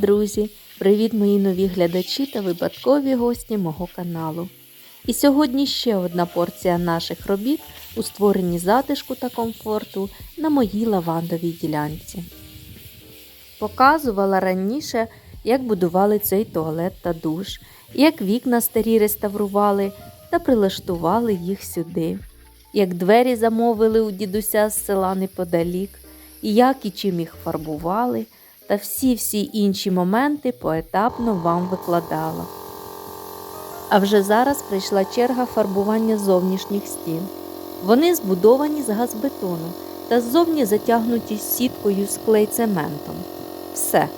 Друзі! Привіт, мої нові глядачі та випадкові гості мого каналу. І сьогодні ще одна порція наших робіт у створенні затишку та комфорту на моїй лавандовій ділянці. Показувала раніше, як будували цей туалет та душ, як вікна старі реставрували та прилаштували їх сюди, як двері замовили у дідуся з села неподалік, і як і чим їх фарбували та всі-всі інші моменти поетапно вам викладала. А вже зараз прийшла черга фарбування зовнішніх стін. Вони збудовані з газбетону та ззовні затягнуті сіткою з клейцементом. Все.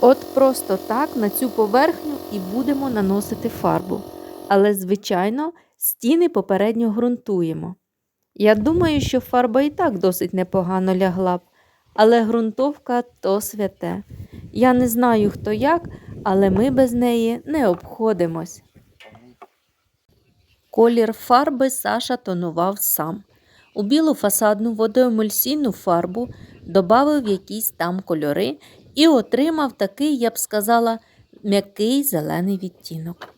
От просто так на цю поверхню і будемо наносити фарбу. Але, звичайно, стіни попередньо ґрунтуємо. Я думаю, що фарба і так досить непогано лягла б, але ґрунтовка то святе. Я не знаю, хто як, але ми без неї не обходимось. Колір фарби Саша тонував сам. У білу фасадну водоемульсійну фарбу додав якісь там кольори і отримав такий, я б сказала, м'який зелений відтінок.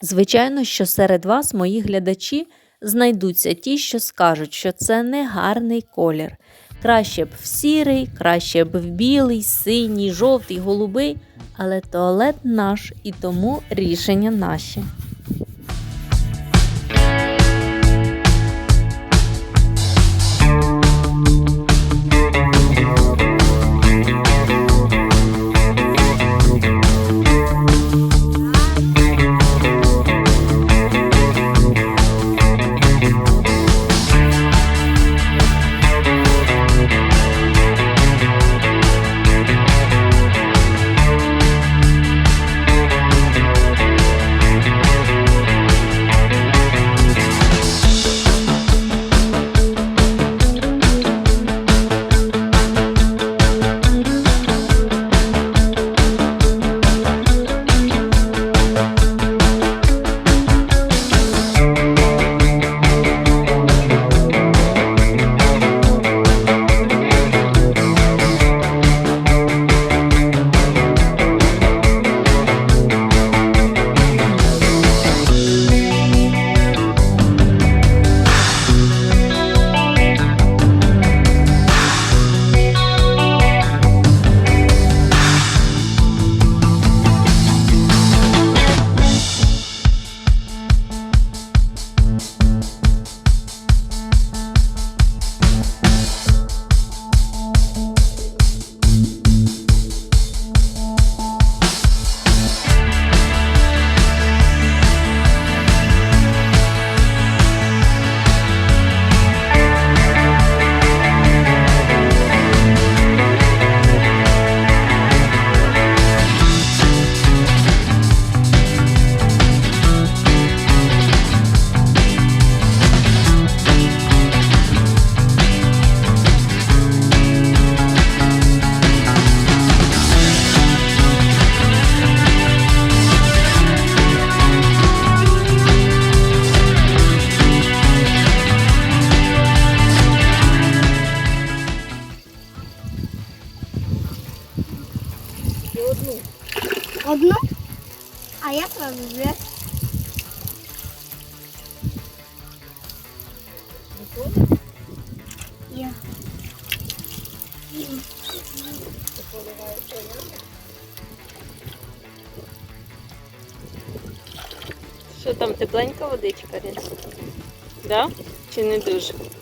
Звичайно, що серед вас, мої глядачі, знайдуться ті, що скажуть, що це не гарний колір. Краще б в сірий, краще б в білий, синій, жовтий, голубий, але туалет наш і тому рішення наші. Чи не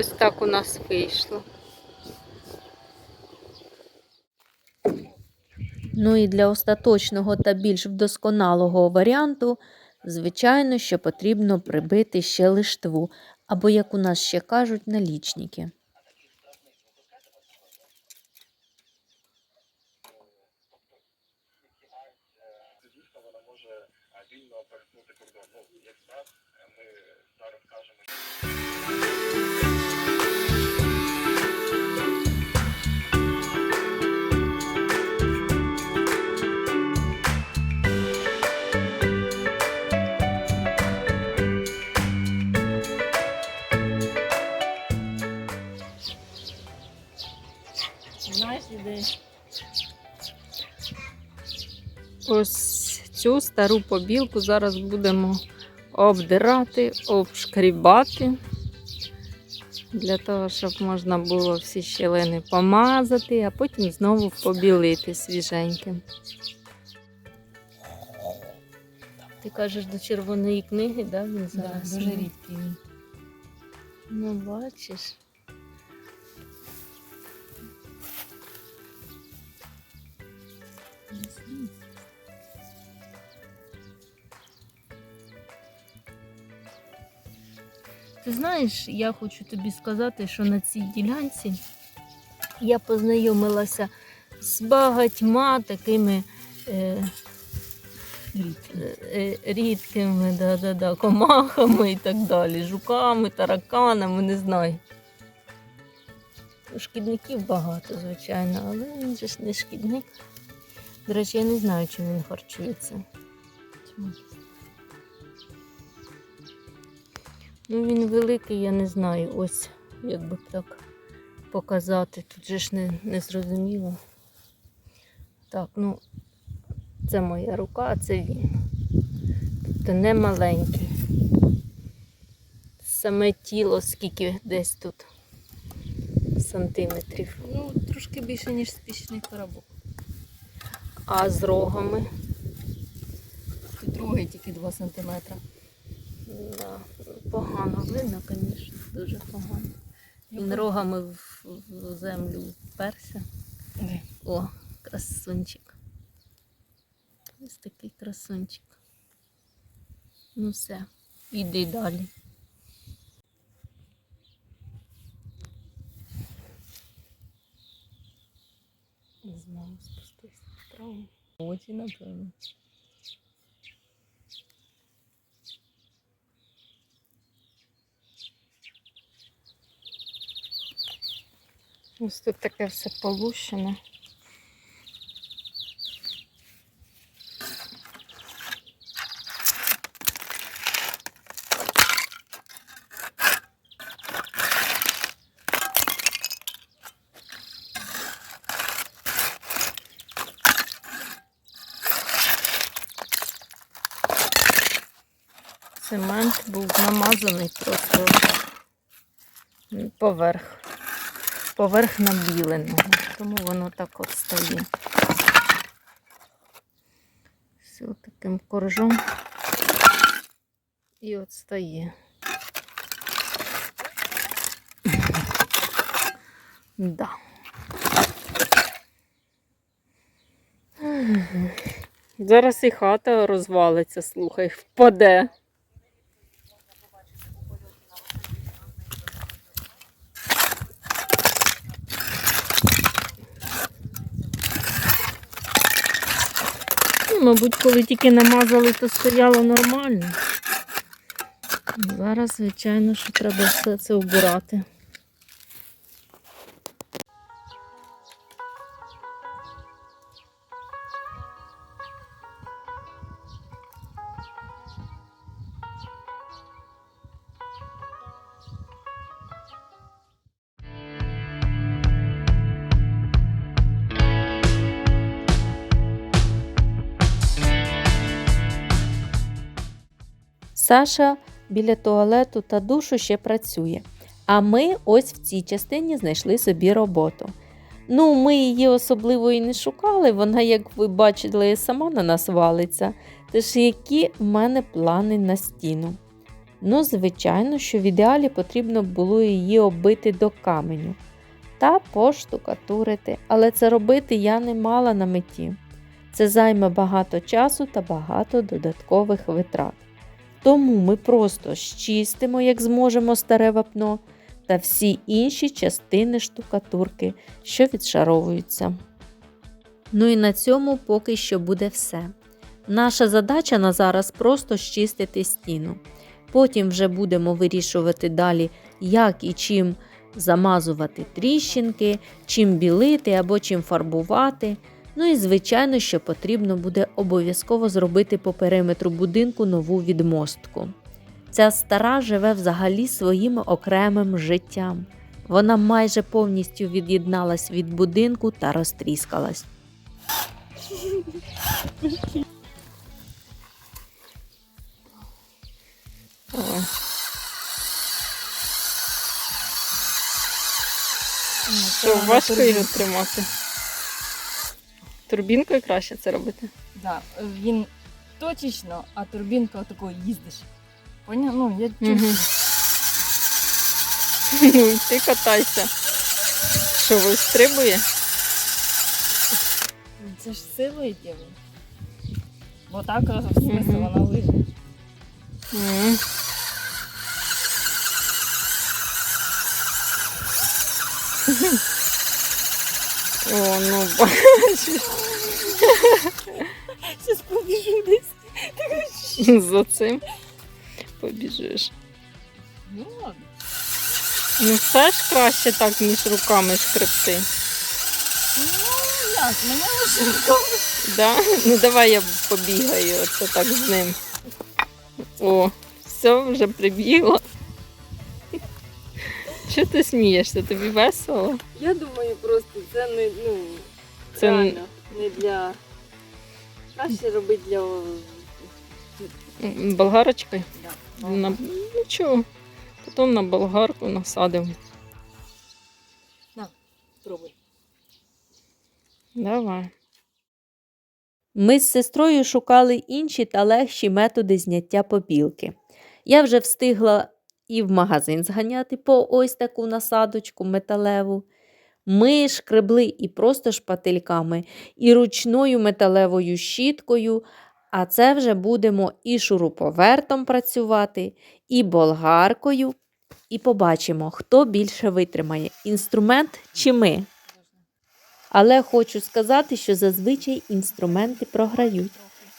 ось так у нас вийшло. Ну і для остаточного та більш вдосконалого варіанту, звичайно, що потрібно прибити ще лиштву, або, як у нас ще кажуть, налічники. Іде. Ось цю стару побілку зараз будемо обдирати, обшкрібати. Для того, щоб можна було всі щілини помазати, а потім знову побілити свіженьким. Ти кажеш до червоної книги, да, він зараз? дуже рідкий. Ну, бачиш. Ти знаєш, я хочу тобі сказати, що на цій ділянці я познайомилася з багатьма такими е, е, рідкими да, да, да, комахами і так далі, жуками, тараканами, не знаю. Шкідників багато, звичайно, але він же ж не шкідник. До речі, я не знаю, чим він харчується. Ну, він великий, я не знаю. Ось, як би так показати. Тут же ж не, не зрозуміло. Так, ну, це моя рука, а це він. Тобто не маленький. Саме тіло, скільки десь тут сантиметрів. Ну, трошки більше, ніж спічний коробок. А з рогами. Тут другий тільки 2 см. Да, погано видно, звісно, дуже погано. Він рогами в, в землю вперся. О, красунчик. Ось такий красунчик. Ну все, іди далі. Знову спустився вправо. Очі, напевно. Ось тут таке все полущене. Цемент був намазаний просто поверх поверх набіленого, тому воно так от стає. Все таким коржом і от стає. Да. Зараз і хата розвалиться, слухай, впаде. Мабуть, коли тільки намазали, то стояло нормально. Зараз, звичайно, що треба все це вбирати. Саша біля туалету та душу ще працює. А ми ось в цій частині знайшли собі роботу. Ну, ми її особливо і не шукали, вона, як ви бачили, сама на нас валиться. Тож які в мене плани на стіну? Ну, звичайно, що в ідеалі потрібно було її оббити до каменю та поштукатурити, але це робити я не мала на меті. Це займе багато часу та багато додаткових витрат. Тому ми просто щистимо, як зможемо, старе вапно та всі інші частини штукатурки, що відшаровуються. Ну і на цьому поки що буде все. Наша задача на зараз просто щистити стіну. Потім вже будемо вирішувати далі, як і чим замазувати тріщинки, чим білити або чим фарбувати. Ну і звичайно, що потрібно буде обов'язково зробити по периметру будинку нову відмостку. Ця стара живе взагалі своїм окремим життям. Вона майже повністю від'єдналась від будинку та розтріскалась. Що, важко його тримати? Турбінкою краще це робити. Да, він точечно, а турбінка отакою їздиш. Поняв? Ну, я чую. Ну, ти катайся. Що, вистрибує? Це ж силою діло. Бо так Мгм. вона лиже. М. О, ну бачиш, Зараз побіжу десь. за цим побіжиш. Ну ладно. Ну все ж краще так, ніж руками шкребти. Ну як, мене вже руками. Да? Ну давай я побігаю оце так з ним. О, все, вже прибігла. Чого ти смієшся? Тобі весело? Я думаю, просто це не, ну, Це реально не для. Краще робити для. М, Болгарочкою? Да. На... Нічого. Потім на болгарку насадимо. Пробуй. Давай. Ми з сестрою шукали інші та легші методи зняття побілки. Я вже встигла і в магазин зганяти по ось таку насадочку металеву. Ми шкребли і просто шпательками, і ручною металевою щіткою, а це вже будемо і шуруповертом працювати, і болгаркою. І побачимо, хто більше витримає інструмент чи ми. Але хочу сказати, що зазвичай інструменти програють,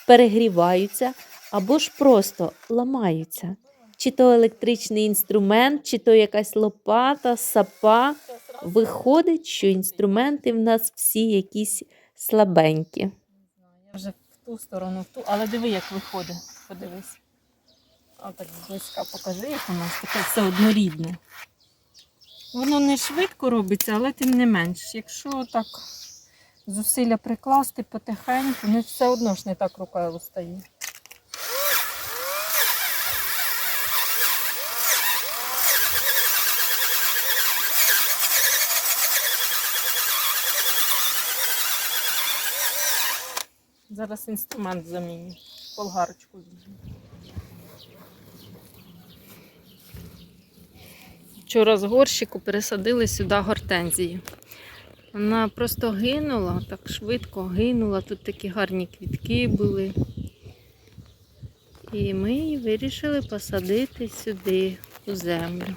перегріваються або ж просто ламаються. Чи то електричний інструмент, чи то якась лопата, сапа. Виходить, що інструменти в нас всі якісь слабенькі. Я вже в ту сторону, в ту, але диви, як виходить. Подивись. А так зблизька покажи, як у нас таке все однорідне. Воно не швидко робиться, але тим не менш. Якщо так зусилля прикласти потихеньку, не все одно ж не так рука устає. Зараз інструмент заміню. Болгарочку візьму. Вчора з горщику пересадили сюди гортензію. Вона просто гинула, так швидко гинула. Тут такі гарні квітки були. І ми її вирішили посадити сюди, у землю,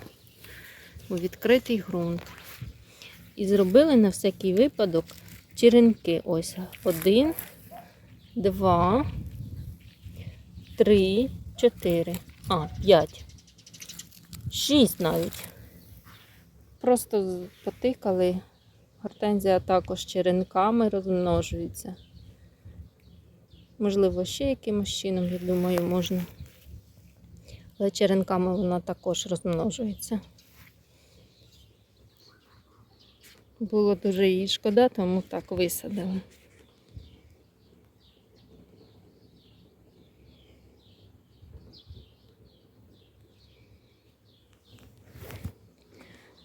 у відкритий ґрунт. І зробили на всякий випадок черенки. Ось один, два, три, чотири. А, п'ять. Шість навіть. Просто потикали. Гортензія також черенками розмножується. Можливо, ще якимось чином, я думаю, можна. Але черенками вона також розмножується. Було дуже їй шкода, тому так висадили.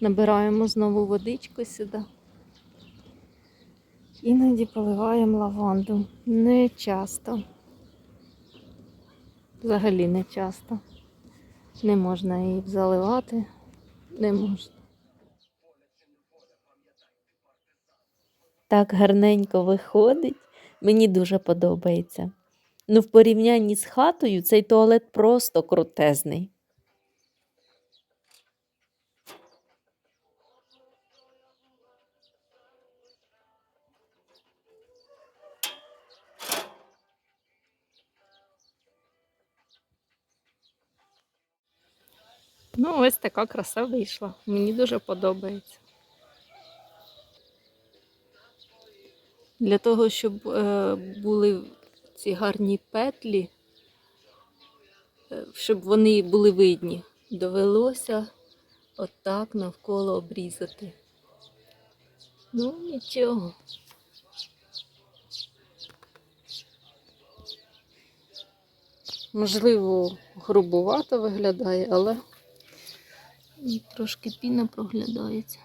Набираємо знову водичку сюди. Іноді поливаємо лаванду. Не часто. Взагалі не часто. Не можна її заливати. Не можна. Так гарненько виходить. Мені дуже подобається. Ну, в порівнянні з хатою цей туалет просто крутезний. Ну, ось така краса вийшла. Мені дуже подобається. Для того, щоб е, були ці гарні петлі, е, щоб вони були видні, довелося отак навколо обрізати. Ну, нічого. Можливо, грубувато виглядає, але і трошки піна проглядається.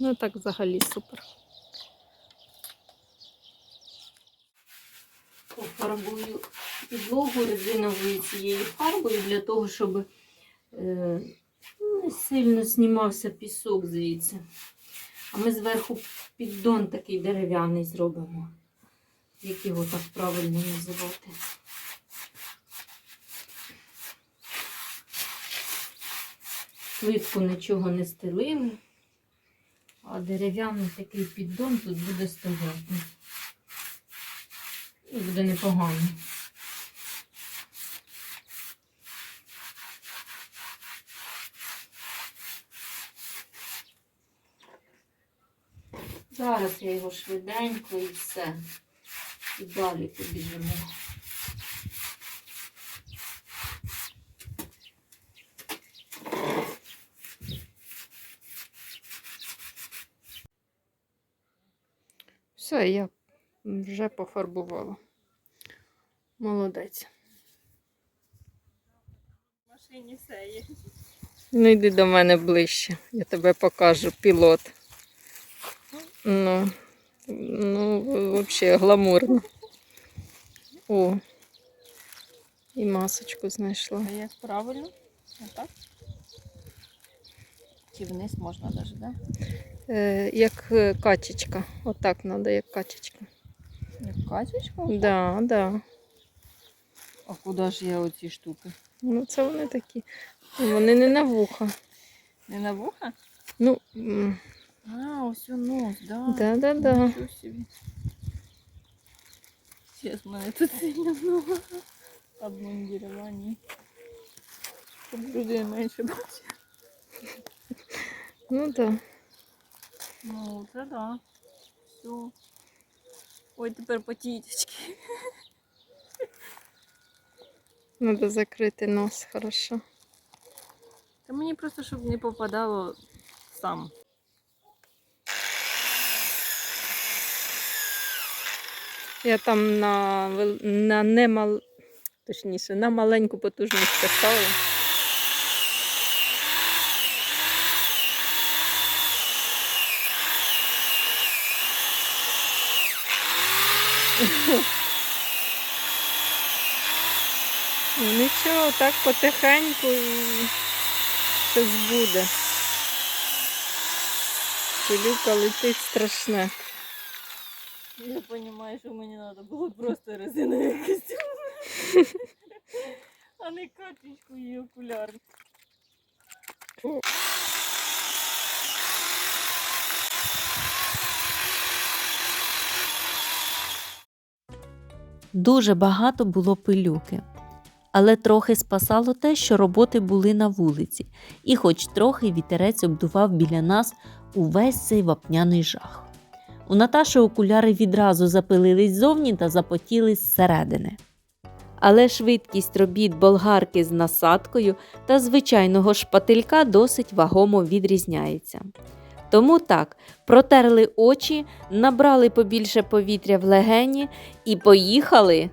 Ну так взагалі супер. Пофарбую підлогу резиновою цією фарбою для того, щоб е, не сильно знімався пісок звідси. А ми зверху піддон такий дерев'яний зробимо. Як його так правильно називати? Плитку нічого не стелили, а дерев'яний такий піддон тут буде стояти. І буде непогано. Зараз я його швиденько і все. І далі побіжимо. Все, я вже пофарбувала. Молодець. В машині все є. Ну йди до мене ближче, я тебе покажу, пілот. Ну, ну взагалі гламурно. О. І масочку знайшла. А як правильно? Отак? Чи вниз можна навіть, так? Як е, качечка. Отак треба, як качечка. Як качечка? Да, да. А куди ж є оці штуки? Ну, це вони такі. Вони не на вуха. Не на вуха? Ну, А, ось у нос, да. да, да, да. Собі. Мене тут сильно много обмундірування. Щоб люди менше бачили. Ну да. Ну, це да. Все. Ой, тепер потіточки. Треба закрити нос, хорошо. Та мені просто, щоб не попадало сам. Я там на, на немал... точніше, на маленьку потужність поставила. Ну, Нічого, так потихеньку і щось буде. Пилюка летить страшне. Я розумію, що мені треба було просто резиновий костюм. А не катечку і окуляр. Дуже багато було пилюки. Але трохи спасало те, що роботи були на вулиці, і хоч трохи вітерець обдував біля нас увесь цей вапняний жах. У Наташі окуляри відразу запилились ззовні та запотіли зсередини. Але швидкість робіт болгарки з насадкою та звичайного шпателька досить вагомо відрізняється. Тому так, протерли очі, набрали побільше повітря в легені і поїхали.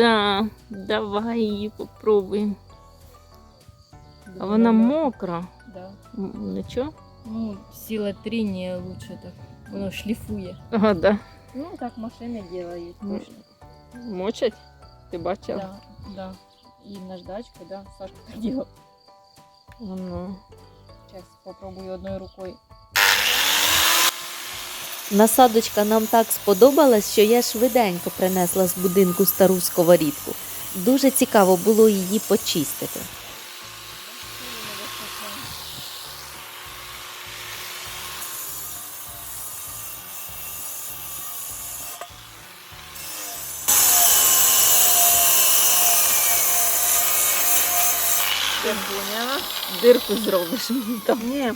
Да, давай її попробуємо. А вона мокра. Да. Нічого? Ну, сила трения лучше так. Воно шліфує. Ага, да. Ну, так машини делають Ну, точно. Мочать? Ти бачив? Да, да. І наждачкою, да, Сашка так делал. Воно. Сейчас попробую одною рукою. Насадочка нам так сподобалась, що я швиденько принесла з будинку стару сковорідку. Дуже цікаво було її почистити. Поняла? Дирку зробиш. Ні.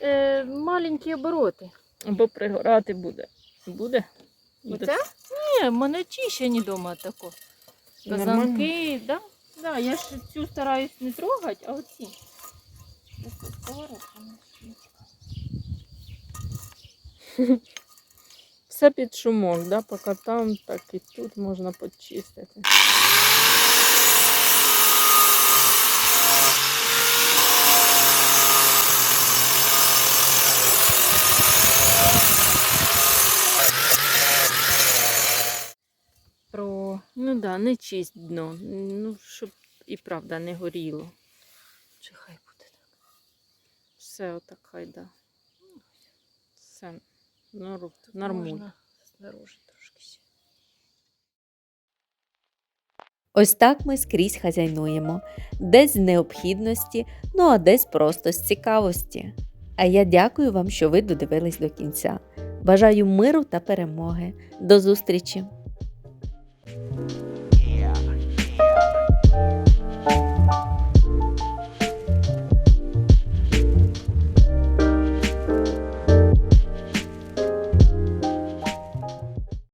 Е, маленькі обороти. Або пригорати буде. Буде? Буде. Оце? Ні, в мене чищені вдома тако. Казанки, да? Да, я ж цю стараюсь не трогати, а оці. Все під шумок, да? поки там, так і тут можна почистити. Ну да, не чисть дно. Ну, щоб і правда не горіло. Чи хай буде так. Все отак хай да. Все нор- нормуль. можна трошки ще. Ось так ми скрізь хазяйнуємо, десь з необхідності, ну а десь просто з цікавості. А я дякую вам, що ви додивились до кінця. Бажаю миру та перемоги. До зустрічі!